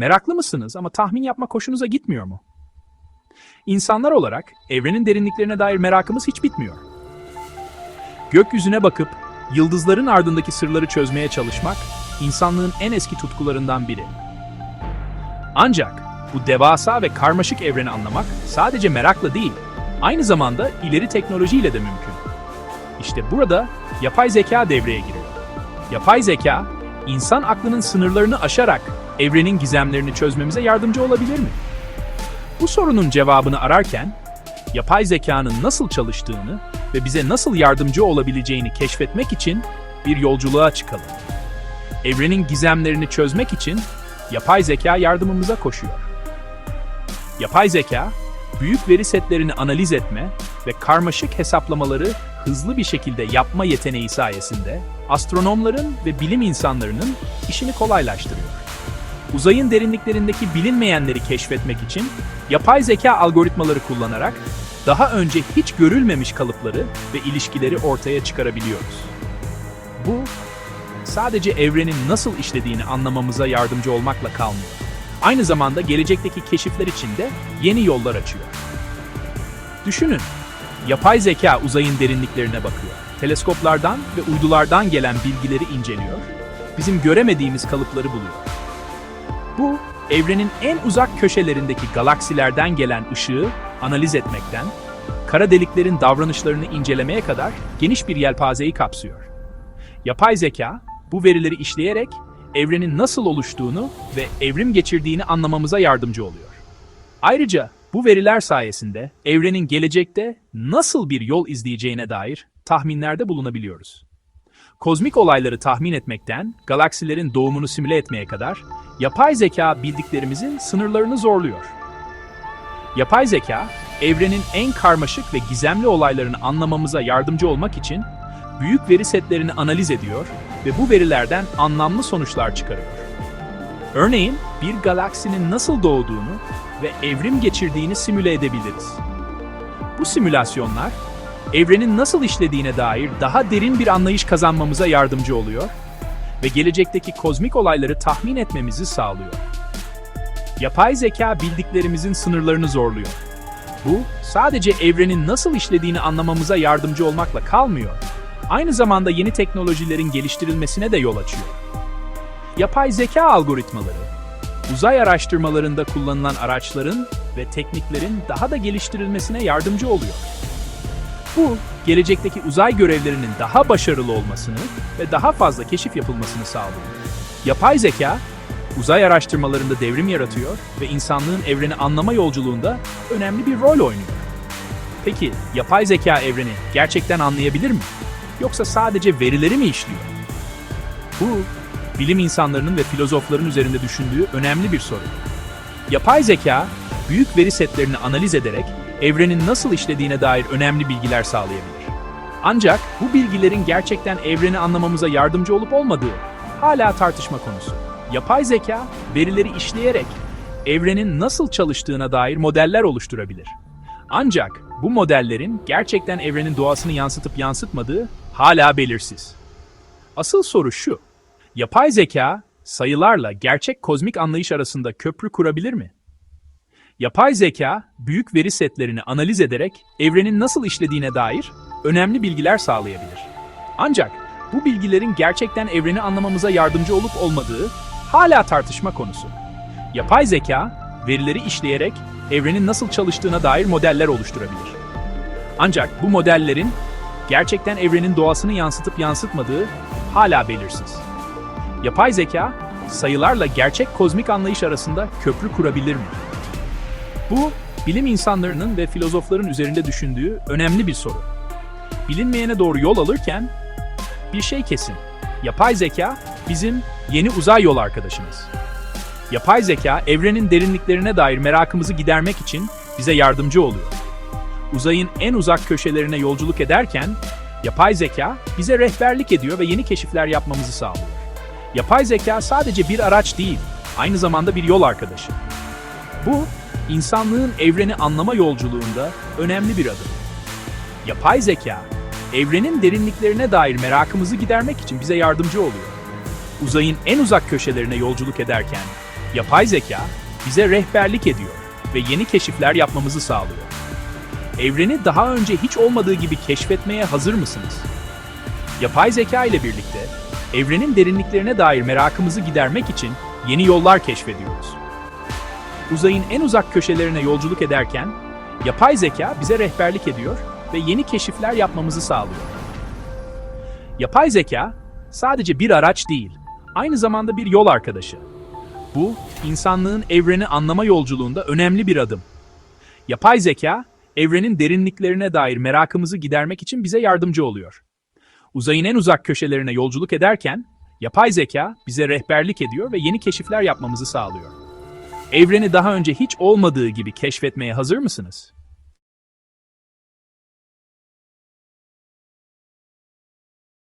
Meraklı mısınız ama tahmin yapmak hoşunuza gitmiyor mu? İnsanlar olarak evrenin derinliklerine dair merakımız hiç bitmiyor. Gökyüzüne bakıp yıldızların ardındaki sırları çözmeye çalışmak insanlığın en eski tutkularından biri. Ancak bu devasa ve karmaşık evreni anlamak sadece merakla değil, aynı zamanda ileri teknolojiyle de mümkün. İşte burada yapay zeka devreye giriyor. Yapay zeka, insan aklının sınırlarını aşarak evrenin gizemlerini çözmemize yardımcı olabilir mi? Bu sorunun cevabını ararken, yapay zekanın nasıl çalıştığını ve bize nasıl yardımcı olabileceğini keşfetmek için bir yolculuğa çıkalım. Evrenin gizemlerini çözmek için yapay zeka yardımımıza koşuyor. Yapay zeka, büyük veri setlerini analiz etme ve karmaşık hesaplamaları hızlı bir şekilde yapma yeteneği sayesinde astronomların ve bilim insanlarının işini kolaylaştırıyor. Uzayın derinliklerindeki bilinmeyenleri keşfetmek için yapay zeka algoritmaları kullanarak daha önce hiç görülmemiş kalıpları ve ilişkileri ortaya çıkarabiliyoruz. Bu sadece evrenin nasıl işlediğini anlamamıza yardımcı olmakla kalmıyor. Aynı zamanda gelecekteki keşifler için de yeni yollar açıyor. Düşünün, yapay zeka uzayın derinliklerine bakıyor. Teleskoplardan ve uydulardan gelen bilgileri inceliyor, bizim göremediğimiz kalıpları buluyor. Bu, evrenin en uzak köşelerindeki galaksilerden gelen ışığı analiz etmekten, kara deliklerin davranışlarını incelemeye kadar geniş bir yelpazeyi kapsıyor. Yapay zeka, bu verileri işleyerek evrenin nasıl oluştuğunu ve evrim geçirdiğini anlamamıza yardımcı oluyor. Ayrıca bu veriler sayesinde evrenin gelecekte nasıl bir yol izleyeceğine dair tahminlerde bulunabiliyoruz. Kozmik olayları tahmin etmekten galaksilerin doğumunu simüle etmeye kadar yapay zeka bildiklerimizin sınırlarını zorluyor. Yapay zeka, evrenin en karmaşık ve gizemli olaylarını anlamamıza yardımcı olmak için büyük veri setlerini analiz ediyor ve bu verilerden anlamlı sonuçlar çıkarıyor. Örneğin bir galaksinin nasıl doğduğunu ve evrim geçirdiğini simüle edebiliriz. Bu simülasyonlar evrenin nasıl işlediğine dair daha derin bir anlayış kazanmamıza yardımcı oluyor ve gelecekteki kozmik olayları tahmin etmemizi sağlıyor. Yapay zeka bildiklerimizin sınırlarını zorluyor. Bu sadece evrenin nasıl işlediğini anlamamıza yardımcı olmakla kalmıyor. Aynı zamanda yeni teknolojilerin geliştirilmesine de yol açıyor. Yapay zeka algoritmaları, uzay araştırmalarında kullanılan araçların ve tekniklerin daha da geliştirilmesine yardımcı oluyor. Bu, gelecekteki uzay görevlerinin daha başarılı olmasını ve daha fazla keşif yapılmasını sağlıyor. Yapay zeka, uzay araştırmalarında devrim yaratıyor ve insanlığın evreni anlama yolculuğunda önemli bir rol oynuyor. Peki, yapay zeka evreni gerçekten anlayabilir mi? Yoksa sadece verileri mi işliyor? Bu, bilim insanlarının ve filozofların üzerinde düşündüğü önemli bir soru. Yapay zeka, büyük veri setlerini analiz ederek evrenin nasıl işlediğine dair önemli bilgiler sağlayabilir. Ancak bu bilgilerin gerçekten evreni anlamamıza yardımcı olup olmadığı hala tartışma konusu. Yapay zeka, verileri işleyerek evrenin nasıl çalıştığına dair modeller oluşturabilir. Ancak bu modellerin gerçekten evrenin doğasını yansıtıp yansıtmadığı hala belirsiz. Asıl soru şu. Yapay zeka sayılarla gerçek kozmik anlayış arasında köprü kurabilir mi? Yapay zeka büyük veri setlerini analiz ederek evrenin nasıl işlediğine dair önemli bilgiler sağlayabilir. Ancak bu bilgilerin gerçekten evreni anlamamıza yardımcı olup olmadığı hala tartışma konusu. Yapay zeka verileri işleyerek evrenin nasıl çalıştığına dair modeller oluşturabilir. Ancak bu modellerin gerçekten evrenin doğasını yansıtıp yansıtmadığı hala belirsiz. Yapay zeka, sayılarla gerçek kozmik anlayış arasında köprü kurabilir mi? Bu, bilim insanlarının ve filozofların üzerinde düşündüğü önemli bir soru. Bilinmeyene doğru yol alırken, bir şey kesin. Yapay zeka bizim yeni uzay yol arkadaşımız. Yapay zeka evrenin derinliklerine dair merakımızı gidermek için bize yardımcı oluyor. Uzayın en uzak köşelerine yolculuk ederken yapay zeka bize rehberlik ediyor ve yeni keşifler yapmamızı sağlıyor. Yapay zeka sadece bir araç değil, aynı zamanda bir yol arkadaşı. Bu, insanlığın evreni anlama yolculuğunda önemli bir adım. Yapay zeka, evrenin derinliklerine dair merakımızı gidermek için bize yardımcı oluyor. Uzayın en uzak köşelerine yolculuk ederken, Yapay zeka bize rehberlik ediyor ve yeni keşifler yapmamızı sağlıyor. Evreni daha önce hiç olmadığı gibi keşfetmeye hazır mısınız? Yapay zeka ile birlikte evrenin derinliklerine dair merakımızı gidermek için yeni yollar keşfediyoruz. Uzayın en uzak köşelerine yolculuk ederken yapay zeka bize rehberlik ediyor ve yeni keşifler yapmamızı sağlıyor. Yapay zeka sadece bir araç değil, aynı zamanda bir yol arkadaşı. Bu, insanlığın evreni anlama yolculuğunda önemli bir adım. Yapay zeka, evrenin derinliklerine dair merakımızı gidermek için bize yardımcı oluyor. Uzayın en uzak köşelerine yolculuk ederken, yapay zeka bize rehberlik ediyor ve yeni keşifler yapmamızı sağlıyor. Evreni daha önce hiç olmadığı gibi keşfetmeye hazır mısınız?